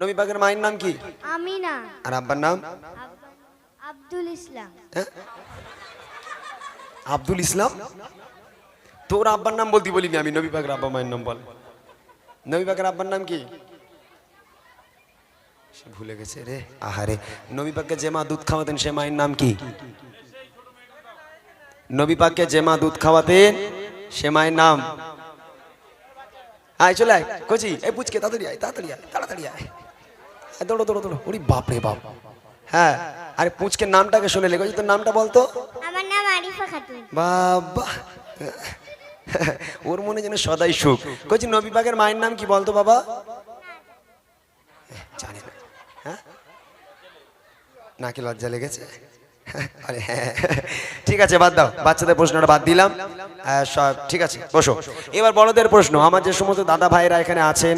নবী পাকের মায়ের নাম কি? আমিনা। আর আব্বার নাম? আব্দুল ইসলাম। হ্যাঁ? আব্দুল ইসলাম? তোর আব্বার নাম বলতি বলিনি আমি নবী পাকের আব্বা মায়ের নাম বল। নবী পাকের আব্বার নাম কি? সে ভুলে গেছে রে আহারে। নবী পাককে যে মা দুধ খাওয়াতেন সে মায়ের নাম কি? নবী পাককে যে মা দুধ খাওয়াতেন সে মায়ের নাম? আয় চলে আয়। কচি এই পুচকে তাড়াতাড়ি আয় তাড়াতাড়ি আয় তাড়াতাড়ি আয়, দৌড়ো দৌড়ো দৌড়ো। ওরে বাপ রে বাপ। হ্যাঁ আরে পুচকে নামটাকে শুনে লেগেছি তোর নামটা বলতো? আমার নাম আরিফা খাতুন। বাবা। ওর মনে যেন সদাই সুখ। কইছি নবী পাকের মায়ের নাম কি বলতো বাবা? জানি না। হ্যাঁ? নাকি লজ্জা লেগেছে? হ্যাঁ। ঠিক আছে, বাদ দাও। বাচ্চাদের প্রশ্নটা বাদ দিলাম। সব ঠিক আছে, বসো। এবার বড়দের প্রশ্ন। আমার যে সমস্ত দাদা ভাইরা এখানে আছেন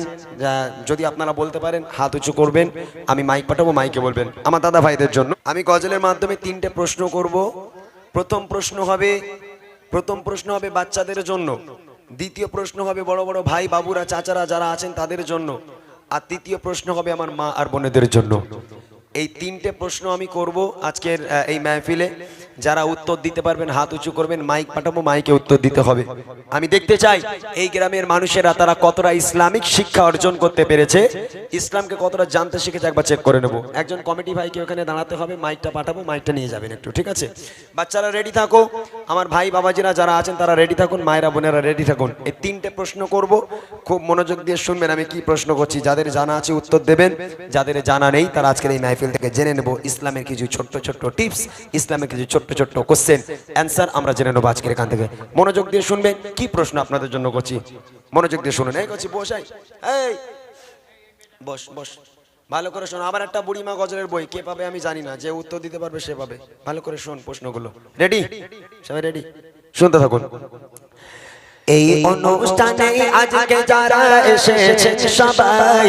যদি আপনারা বলতে পারেন, হাত উঁচু করবেন, আমি মাইক পাঠাবো মাইকে বলবেন। আমার দাদা ভাইদের জন্য। আমি গজলের মাধ্যমে তিনটে প্রশ্ন করব। প্রথম প্রশ্ন হবে, প্রথম প্রশ্ন হবে বাচ্চাদের জন্য। দ্বিতীয় প্রশ্ন হবে বড় বড় ভাই, বাবুরা, চাচারা যারা আছেন তাদের জন্য। আর তৃতীয় প্রশ্ন হবে আমার মা আর বোনেদের জন্য। এই তিনটে প্রশ্ন আমি করব আজকের এই মাহফিলে। যারা উত্তর দিতে পারবেন, হাত উঁচু করবেন, মাইক পাঠাবো, মাইকে উত্তর দিতে হবে। আমি দেখতে চাই, এই গ্রামের মানুষেরা তারা কতটা ইসলামিক শিক্ষা অর্জন করতে পেরেছে? ইসলামকে কতটা জানতে শিখেছে একবার চেক করে নেব। একজন কমিটি ভাইকে ওখানে দাঁড়াতে হবে, মাইকটা পাঠাবো, মাইকটা নিয়ে যাবেন একটু, ঠিক আছে? বাচ্চারা রেডি থাকো। আমার ভাই বাবাজিরা যারা আছেন, তারা রেডি থাকুন, মায়েরা, বোনেরা রেডি থাকুন। এই তিনটে প্রশ্ন করব। খুব মনোযোগ দিয়ে শুনবেন, আমি কি প্রশ্ন করছি, যাদের জানা আছে উত্তর দেবেন। যাদের জানা নেই, তারা আজকের এই মাহফিল থেকে জেনে নেব। ইসলামের কিছু ছোট্ট ছোট্ট টিপস ইসলামের কিছু ছোট্ট ছোট্ট কোশ্চেন অ্যান্সার আমরা জেনে নেব আজকের এখান থেকে। মনোযোগ দিয়ে শুনবেন, কি প্রশ্ন আপনাদের জন্য করছি? মনোযোগ দিয়ে শুনুন। এই বসাই এই। বস বস। ভালো করে শোন, আবার একটা বুড়িমা গজলের বই, কে পাবে আমি জানি না, যে উত্তর দিতে পারবে সে পাবে। ভালো করে শোন প্রশ্নগুলো। রেডি সবাই রেডি শুনতে থাকুন। এই অনুষ্ঠানে আজকে যারা এসেছে সবাই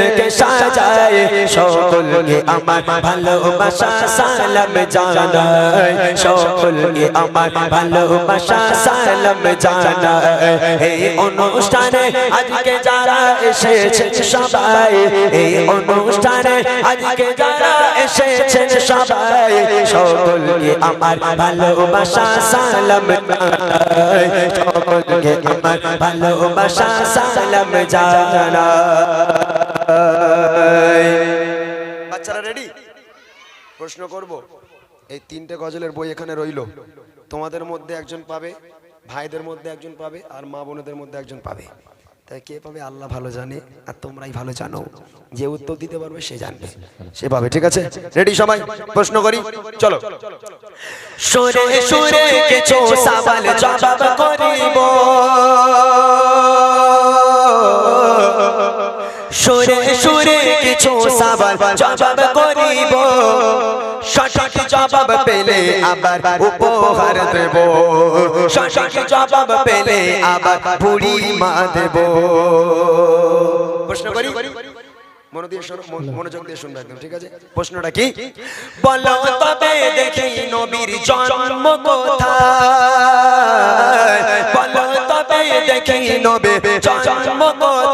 মেহফিলকে সাজায়, সকলকে আমার ভালোবাসা সালাম জানাই সকলকে আমার ভালোবাসা সালাম জানাই এই অনুষ্ঠানে আজকে যারা এসেছে সবাই, এই অনুষ্ঠানে আজকে যারা এসেছে সবাই, সকলকে আমার ভালোবাসা সালাম জানাই সকলকে আমার ভালোবাসা সালাম জানাই বাচ্চারা রেডি প্রশ্ন করব। এই তিনটে গজলের বই এখানে রইল। তোমাদের মধ্যে একজন পাবে ভাইদের মধ্যে একজন পাবে আর মা বোনেদের মধ্যে একজন পাবে। তাই কে পাবে? আল্লাহ ভালো জানে আর তোমরাই ভালো জানো। যে উত্তর দিতে পারবে সে জানবে। সে পাবে ঠিক আছে? রেডি সবাই? প্রশ্ন করি? চলো। সরে সরে কিছু সওয়াল জবাব করিব। সুরে সুরে কিছু সওয়াল জবাব করিব। সঠিক জবাব পেলে আবার উপহার দেব। সঠিক জবাব পেলে আবার বুড়ি মা দেব। প্রশ্ন করি? মন মন- মনোযোগ দিয়ে শুনবে একদম ঠিক আছে? প্রশ্নটা কি? বলো তবে দেখি নবীর জন্ম কোথায়। বলো তবে দেখি নবীর জন্ম কোথায়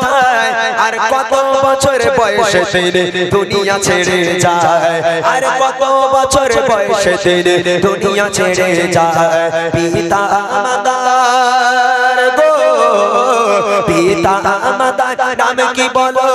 আর কত বছর বয়সে তিনি দুনিয়া ছেড়ে যায়। আর কত বছর বয়সে তিনি দুনিয়া ছেড়ে যায়। পিতা আমাদের গো, পিতা আমাদের নাম কি বলো?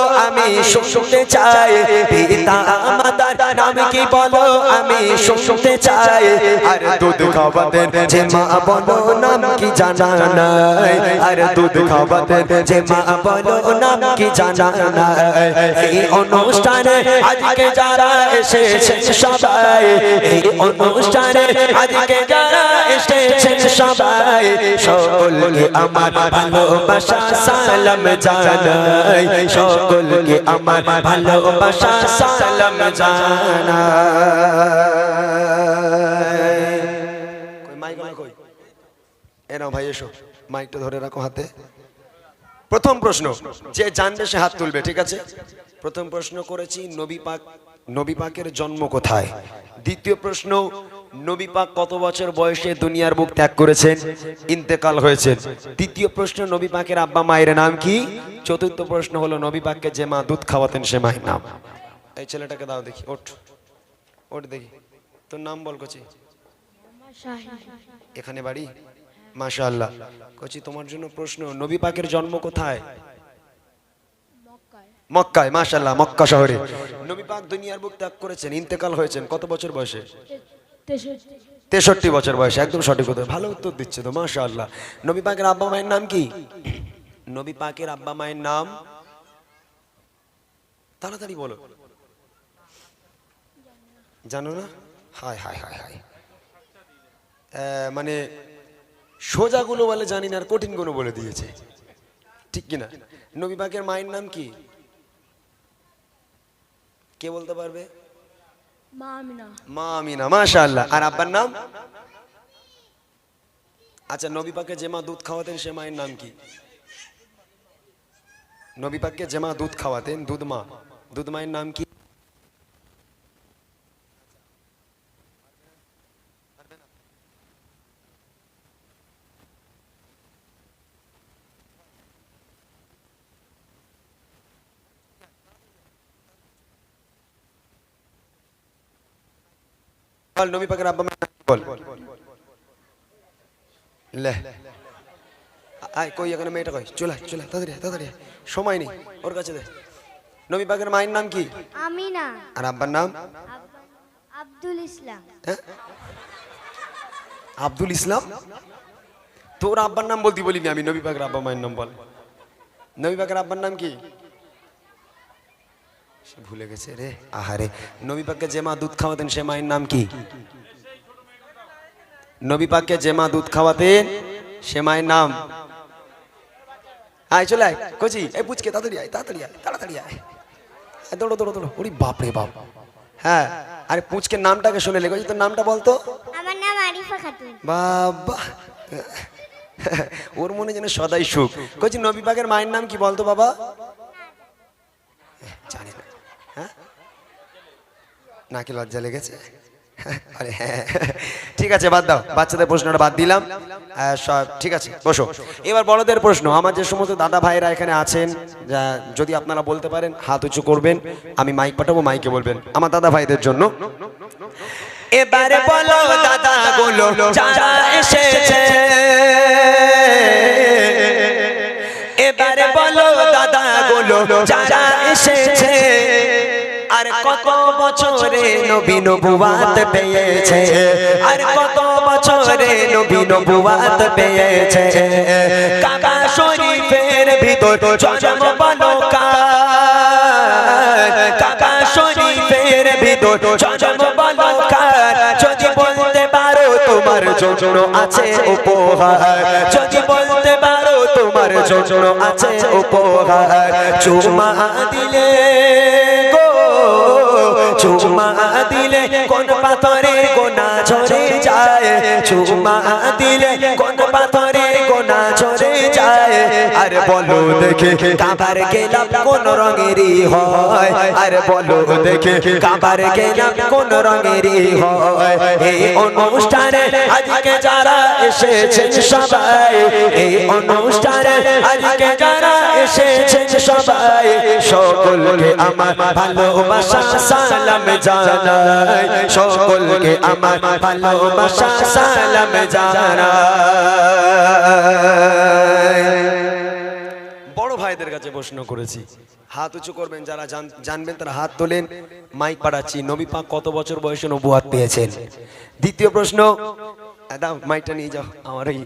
আমি শুনতে চাই, পিতা মাতার নাম কি বলো? আমি শুনতে চাই। আর দুধ খাওয়াতেন যে মা বলো, নাম কি জানা নাই? আর দুধ খাওয়াতেন যে মা বলো, নাম কি জানা নাই? এই অনুষ্ঠানে আজকে যারা এসেছেন সবাই, এই অনুষ্ঠানে আজকে যারা এসেছেন সবাই, সকলকে আমার ভালোবাসা, সালাম জানাই। সকলকে আমার ভালোবাসা সালাম জানাই কই, মাইক না কই? এ নাও ভাই, এসো। মাইকটা ধরে রাখো হাতে। প্রথম প্রশ্ন, যে জানবে সে হাত তুলবে, ঠিক আছে? প্রথম প্রশ্ন করেছি জন্ম কোথায়? দ্বিতীয় প্রশ্ন নবী পাক কত বছর বয়সে দুনিয়ার বুক ত্যাগ করেছেন? ইন্তেকাল হয়েছেন। তৃতীয় প্রশ্ন, নবী পাকের আব্বা মায়ের নাম কি? চতুর্থ প্রশ্ন হলো, নবী পাককে যে মা দুধ খাওয়াতেন সে মায়ের নাম। এই ছেলেটাকে দাও দেখি, ওঠ। ওঠ দেখি। তোর নাম বল, কচি। এখানে বাড়ি? মাশা আল্লাহ কচি, তোমার জন্য প্রশ্ন, নবী পাকের জন্ম কোথায়? মক্কায়। মাশাল্লাহ মক্কা শহরে। নবী পাক দুনিয়ার বুক ত্যাগ করেছেন, ইন্তেকাল হয়েছেন। কত বছর বয়সে? তেষট্টি বছর বয়সে, একদম সঠিক উত্তর। ভালো উত্তর দিচ্ছে তো মাশা আল্লাহ নবী পাকের আব্বা মায়ের নাম কি? নবী পাকের আব্বা মায়ের নাম? তাড়াতাড়ি বলো। জানো না? হায় হায় হায় হায়। মানে সোজাগুলো বলে জানি না, আর কঠিনগুলো বলে দিয়েছে। ঠিক কিনা? নবী পাকের মায়ের নাম কি? কে বলতে পারবে? মা আমিনা মাশাআল্লাহ। আর আব্বার নাম? আচ্ছা নবী পাকে যে মা দুধ খাওয়াতেন, সে মায়ের নাম কি? নবী পাককে যে মা দুধ খাওয়াতেন, দুধ মা। দুধ মায়ের নাম কি? নবী পাকের আব্বা বল। লে। আয় কই এখানে মেয়েটা কই? চলে চলে তাড়াতাড়ি। সময় নেই ওর কাছে দে। নবী পাকের মায়ের নাম কি? আমিনা। আর আব্বার নাম? আব্দুল ইসলাম। হ্যাঁ? আব্দুল ইসলাম? তোর আব্বার নাম বলতে বলিনি আমি নবী পাকের আব্বা মায়ের নাম বল। নবী পাকের আব্বার নাম কি? সে ভুলে গেছে রে। আহারে নবী পাককে যে মা দুধ খাওয়াতেন সে মায়ের নাম কি? নবী পাককে যে মা দুধ খাওয়াতেন সে মায়ের নাম? আয় চলে আয় কচি এই পুচকে তাড়াতাড়ি আয় তাড়াতাড়ি আয় তাড়াতাড়ি আয়। দৌড়ো দৌড়ো দৌড়ো। ওরে বাপ রে বাপ। হ্যাঁ আরে পুচকে নামটাকে শুনে লেগে তোর নামটা বলতো। আমার নাম আরিফা খাতুন। বাবা ওর মনে যেন সদাই সুখ। কচি নবী পাকের মায়ের নাম কি বলতো বাবা জানি না হ্যাঁ নাকি লজ্জা লেগেছে? হ্যাঁ। ঠিক আছে, বাদ দাও। বাচ্চাদের প্রশ্নটা বাদ দিলাম। সব ঠিক আছে, বসো। এবার বড়দের প্রশ্ন। আমার যে সমস্ত দাদা ভাইরা এখানে আছেন যদি আপনারা বলতে পারেন, হাত উঁচু করবেন, আমি মাইক পাঠাবো, মাইকে বলবেন। আমার দাদা ভাইদের জন্য। এবারে বলো দাদা এসেছে। এবারে বলো দাদা গুলো এসেছে। আর কত বছরে নবী নবুয়াত পেয়েছে? আর কত বছরে নবী নবুয়াত পেয়েছে? কাবা শরীফের ভিতর জন্ম বলো কার? কাবা শরীফের ভিতর জন্ম বলো কার? যদি বলতে পারো তোমার জন্য আছে উপহার। যদি বলতে পারো তোমার জন্য আছে উপহার। চুমা দিলে কোন পাথরে গোনা ঝরে যায়। চুমা দিলে কোন পাথরে গোনা ঝরে আর বলো দেখে কাবার গেলাম কোন রঙেরই হয়। আর বলো দেখে কাবার গেলাম কোন রঙেরই হয়। এই অনুষ্ঠানে আজকে যারা এসেছেন সবাই, এই অনুষ্ঠানে আজকে যারা এসেছেন সবাই, সকলকে আমার ভালোবাসা সালাম জানাই। সকলকে আমার ভালোবাসা সালাম জানাই। বড় ভাইদের কাছে প্রশ্ন করেছি। হাত উঁচু করবেন, যারা জান- জানবেন তারা হাত তোলেন। মাইক পাঠাচ্ছি নবী পাক কত বছর বয়সে নবুয়াত পেয়েছেন? দ্বিতীয় প্রশ্ন দাও মাইকটা নিয়ে যাও, আমার এই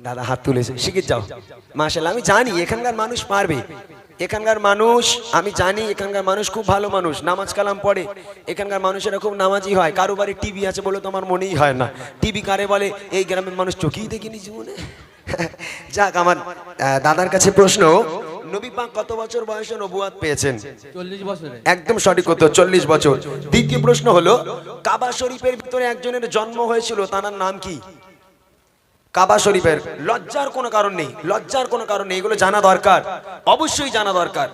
দাদা হাত তুলেছে শিখিত যাও। মাশাল্লাহ আমি জানি এখানকার মানুষ পারবে। এখানকার মানুষ, আমি জানি এখানকার মানুষ খুব ভালো মানুষ, নামাজ কালাম পড়ে। এখানকার মানুষেরা খুব নামাজি হয়, কারও বাড়ি টিভি আছে বলে তো আমার মনেই হয় না। টিভি কারে বলে, এই গ্রামের মানুষ চোখেই দেখিনি জীবনে। যাক আমার দাদার কাছে প্রশ্ন নবী পাক কত বছর বয়সে নবুয়াত পেয়েছেন? বছরে। একদম সঠিক উত্তর বছর। দ্বিতীয় প্রশ্ন হলো কাবা শরীফের ভিতরে একজনের জন্ম হয়েছিল তার নাম কি? কাবা শরীফের লজ্জার কোনো কারণ নেই লজ্জার কোনো কারণ নেই এগুলো জানা দরকার অবশ্যই জানা দরকার।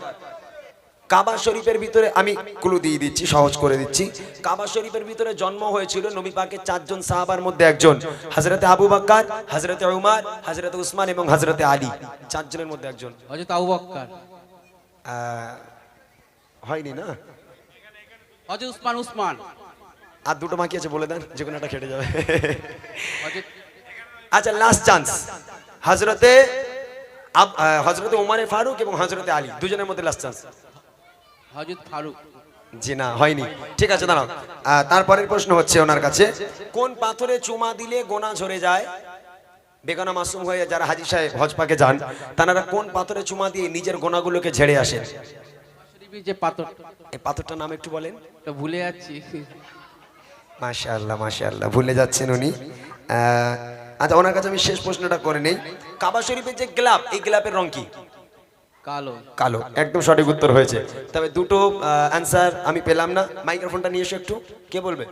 কাবা শরীফের ভিতরে আমি ক্লু দিয়ে দিচ্ছি সহজ করে দিচ্ছি। কাবা শরীফের ভিতরে জন্ম হয়েছিল নবী পাকের চারজন সাহাবার মধ্যে একজন হজরতে আবু বাক্কার হজরতে উমার হজরতে উসমান এবং হজরতে আলী চারজনের মধ্যে একজন। হজরত আবু বক্কর। হয়নি না? হজরত উসমান উসমান। আর দুটো বাকি আছে বলে দেন যে কোনো একটা খেটে যাবে। আচ্ছা লাস্ট চান্স হজরতে হজরতে উমারে ফারুক এবং হজরতে আলী দুজনের মধ্যে লাস্ট চান্স ফারুক। জি না হয়নি। ঠিক আছে দাঁড়াও। তারপরের প্রশ্ন হচ্ছে ওনার কাছে কোন পাথরে চুমা দিলে গোনা ঝরে যায়? বেগানা মাসুম হয়ে যারা হাজি সাহেব হজ পাকে যান তারা কোন পাথরে চুমা দিয়ে নিজের গোনাগুলোকে ঝেড়ে আসেন শরীফের যে পাথর। এই পাথরটার নাম একটু বলেন। ভুলে যাচ্ছি। মাশাআল্লাহ মাশাআল্লাহ ভুলে যাচ্ছেন উনি। আহ, আচ্ছা ওনার কাছে আমি শেষ প্রশ্নটা করে নেই। কাবা শরীফের যে গ্লাব এই গ্লাবের রং কি? কালো। কালো একদম সঠিক উত্তর হয়েছে। তবে দুটো অ্যান্সার আমি পেলাম না। মাইক্রোফোনটা নিয়ে এসো একটু। কে বলবে?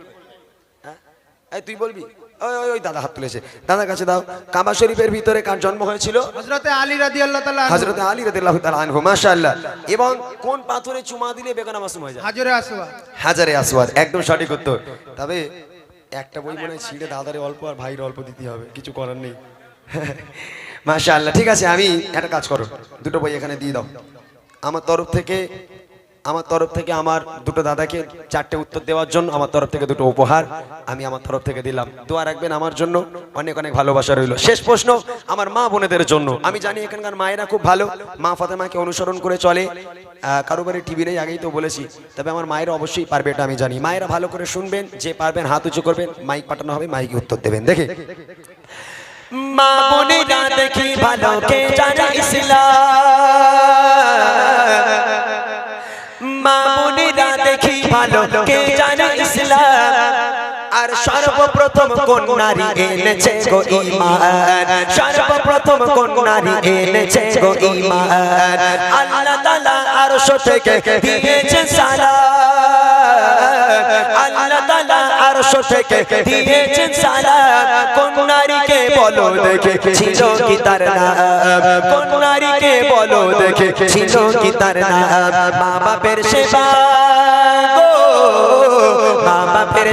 হ্যাঁ? তুই বলবি? ওই ওই ওই দাদা হাত তুলেছে। দাদার কাছে দাও। কাবা শরীফের ভিতরে কার জন্ম হয়েছিল? হজরতে আলী রাদি আল্লাহ তালা আলী আনহু মাশাআল্লাহ। এবং কোন পাথরে চুমা দিলে বেগানা মাসুম হয়ে যায়? হাজরে হাজারে আসওয়াদ একদম সঠিক উত্তর। তবে একটা বই মনে ছিঁড়ে দাদারে অল্প আর ভাইয়ের অল্প দিতে হবে। কিছু করার নেই। মাশাআল্লাহ ঠিক আছে আমি একটা কাজ করো দুটো বই এখানে দিয়ে দাও। আমার তরফ থেকে আমার তরফ থেকে আমার দুটো দাদাকে চারটে উত্তর দেওয়ার জন্য আমার তরফ থেকে দুটো উপহার আমি আমার তরফ থেকে দিলাম। দোয়া রাখবেন আমার জন্য অনেক অনেক ভালোবাসা রইল। শেষ প্রশ্ন আমার মা বোনেদের জন্য। আমি জানি এখানকার মায়েরা খুব ভালো মা ফাতেমাকে অনুসরণ করে চলে আহ, কারও বাড়ি টিভি নেই আগেই তো বলেছি তবে আমার মায়েরা অবশ্যই পারবে এটা আমি জানি। মায়েরা ভালো করে শুনবেন যে পারবেন হাত উঁচু করবেন মাইক পাঠানো হবে মাইকে উত্তর দেবেন। দেখে? মা বোনেরা দেখি ভালো কে জানে ইসলাম। মা বোনেরা দেখি ভালো কে জানে সর্বপ্রথম কোন নারী এনেছে গো ঈমান? সর্বপ্রথম কোন নারী এনেছে গো ঈমান? আল্লাহ তাআলা আরশ থেকে দিয়েছেন সালাম। আল্লাহ তাআলা আরশ থেকে দিয়েছেন সালাম। কোন নারীকে বলো দেখে, ছিল কি তার নাম? কোন নারীকে বলো দেখে, ছিল কি তার নাম? মা বাপের সেবা মা বাপের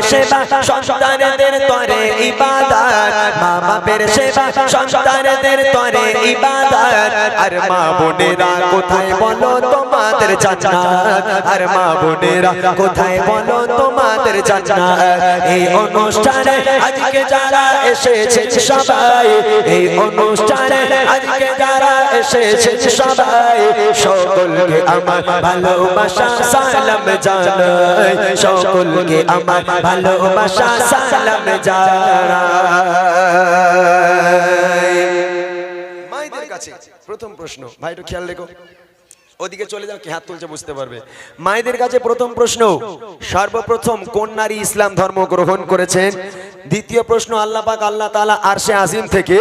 সন্তানদের তরে ইবাদত। মা বাপের সন্তানদের তরে ইবাদত। আর মা বোনেরা, কোথায় বলো তোমাদের জান্নাত? আর মা বোনেরা, কোথায় বলো তোমাদের জান্নাত? এই অনুষ্ঠানে আজকে যারা এসেছে সবাই, এই অনুষ্ঠানে আজকে যারা এসেছে সবাই, সকলকে আমার ভালোবাসা, সালাম জানাই। সকলকে আমার ভালোবাসা সালাম জানাই। মায়েদের কাছে প্রথম প্রশ্ন, ভাই একটু খেয়াল রেখো। ওদিকে চলে যাও, কি হাত তুলছে বুঝতে পারবে। মায়েদের কাছে প্রথম প্রশ্ন, সর্বপ্রথম কোন নারী ইসলাম ধর্ম গ্রহণ করেছেন? দ্বিতীয় প্রশ্ন আল্লাহ পাক আল্লাহ তাআলা আরশে আজিম থেকে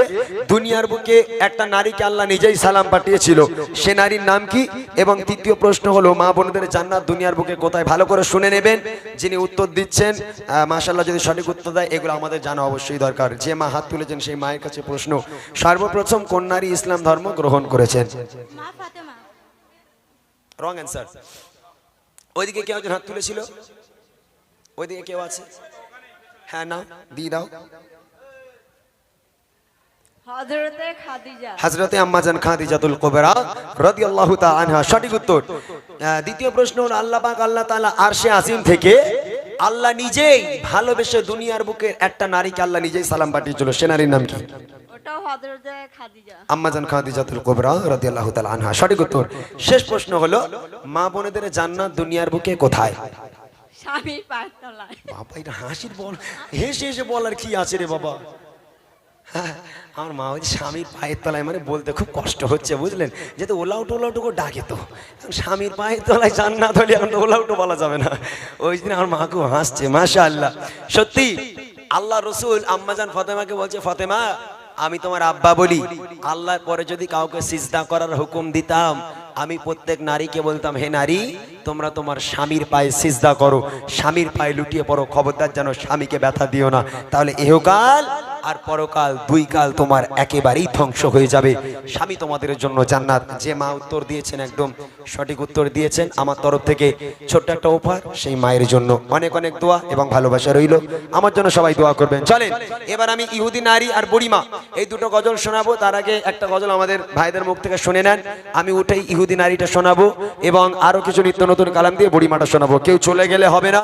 দুনিয়ার বুকে একটা নারীকে আল্লাহ নিজেই সালাম পাঠিয়েছিল। সে নারীর নাম কি? এবং তৃতীয় প্রশ্ন হলো মা বোনদের জান্নাত দুনিয়ার বুকে কোথায়? ভালো করে শুনে নেবেন। যিনি উত্তর দিচ্ছেন মাশাল্লাহ যদি সঠিক উত্তর দেয় এগুলো আমাদের জানা অবশ্যই দরকার। যে মা হাত তুলেছেন সেই মায়ের কাছে প্রশ্ন সর্বপ্রথম কোন নারী ইসলাম ধর্ম গ্রহণ করেছেন? Wrong answer. ওইদিকে কেউ একজন হাত তুলেছিল? ওইদিকে কেউ আছে? হ্যাঁ না দিয়ে দাও হজরতে আম্মাজান খাদিজাতুল কুবরা আনহা সঠিক উত্তর। দ্বিতীয় প্রশ্ন হলো আল্লাহ পাক আল্লাহ আরশে আজিম থেকে আল্লাহ নিজেই ভালোবেসে দুনিয়ার বুকে একটা নারীকে আল্লাহ নিজেই সালাম পাঠিয়েছিল। সে নারীর নাম কি? আম্মাজান খাদিজাতুল কুবরা তাআলা আনহা সঠিক উত্তর। শেষ প্রশ্ন হলো মা বোনেদের জান্নাত দুনিয়ার বুকে কোথায়? স্বামীর পায়ের বাবা, এটা হাসির বল। হেসে হেসে বলার কি আছে রে বাবা? আমার মা ওই স্বামীর পায়ের তলায় মানে বলতে খুব কষ্ট হচ্ছে, বুঝলেন? যেহেতু ওলাউটো ওলাউটো ডাকে তো। স্বামীর পায়ের তলায় জান্নাত হলে এখন তো ওলাউটো বলা যাবে না। ওই দিন আমার মা খুব হাসছে মাশা আল্লাহ সত্যি, আল্লাহ রসুল আম্মাজান ফতেমাকে বলছে, ফতেমা আমি তোমার আব্বা বলি, আল্লাহর পরে যদি কাউকে সিজদা করার হুকুম দিতাম, আমি প্রত্যেক নারীকে বলতাম, হে নারী, তোমরা তোমার স্বামীর পায়ে সিজদা করো। স্বামীর পায়ে লুটিয়ে পড়ো। খবরদার যেন স্বামীকে ব্যথা দিও না। তাহলে এহকাল আর পরকাল, দুই কাল তোমার একেবারেই ধ্বংস হয়ে যাবে। স্বামী তোমাদের জন্য জান্নাত। যে মা উত্তর দিয়েছেন একদম সঠিক উত্তর দিয়েছেন। আমার তরফ থেকে ছোট্ট একটা উপহার, সেই মায়ের জন্য। অনেক অনেক দোয়া এবং ভালোবাসা রইল। আমার জন্য সবাই দোয়া করবেন। চলেন, এবার আমি ইহুদি নারী আর বুড়িমা। এই দুটো গজল শোনাবো। তার আগে একটা গজল আমাদের ভাইদের মুখ থেকে শুনে নেন। আমি উঠেই ইহুদি নারীটা শোনাবো এবং আরও কিছু নিত্য নতুন কালাম দিয়ে বুড়িমাটা শোনাবো। কেউ চলে গেলে হবে না।